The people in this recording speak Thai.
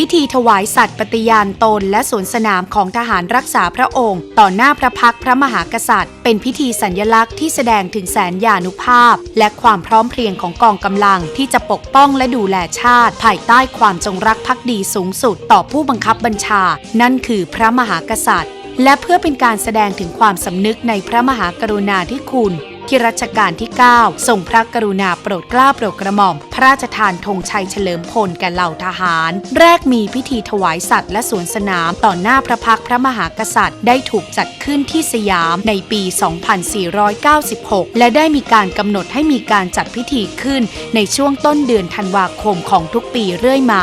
พิธีถวายสัตย์ปฏิญาณตนและสวนสนามของทหารรักษาพระองค์ ต่อหน้าพระพักพระมหากษัตริย์ เป็นพิธีสัญลักษณ์ที่แสดงถึงแสนยานุภาพ และความพร้อมเพรียงของกองกำลังที่จะปกป้องและดูแลชาติ ภายใต้ความจงรักภักดีสูงสุด ต่อผู้บังคับบัญชา นั่นคือพระมหากษัตริย์ และเพื่อเป็นการแสดงถึงความสำนึกในพระมหากรุณาธิคุณ ที่รัชกาลที่ 9 ทรงพระกรุณาโปรดเกล้าโปรดกระหม่อม พระราชทานธงชัยเฉลิมพลแก่เหล่าทหาร แรกมีพิธีถวายสัตว์และสวนสนามต่อหน้าพระพักพระมหากษัตริย์ ได้ถูกจัดขึ้นที่สยามในปี 2496 และได้มีการกำหนดให้มีการจัดพิธีขึ้นในช่วงต้นเดือนธันวาคมของทุกปีเรื่อยมา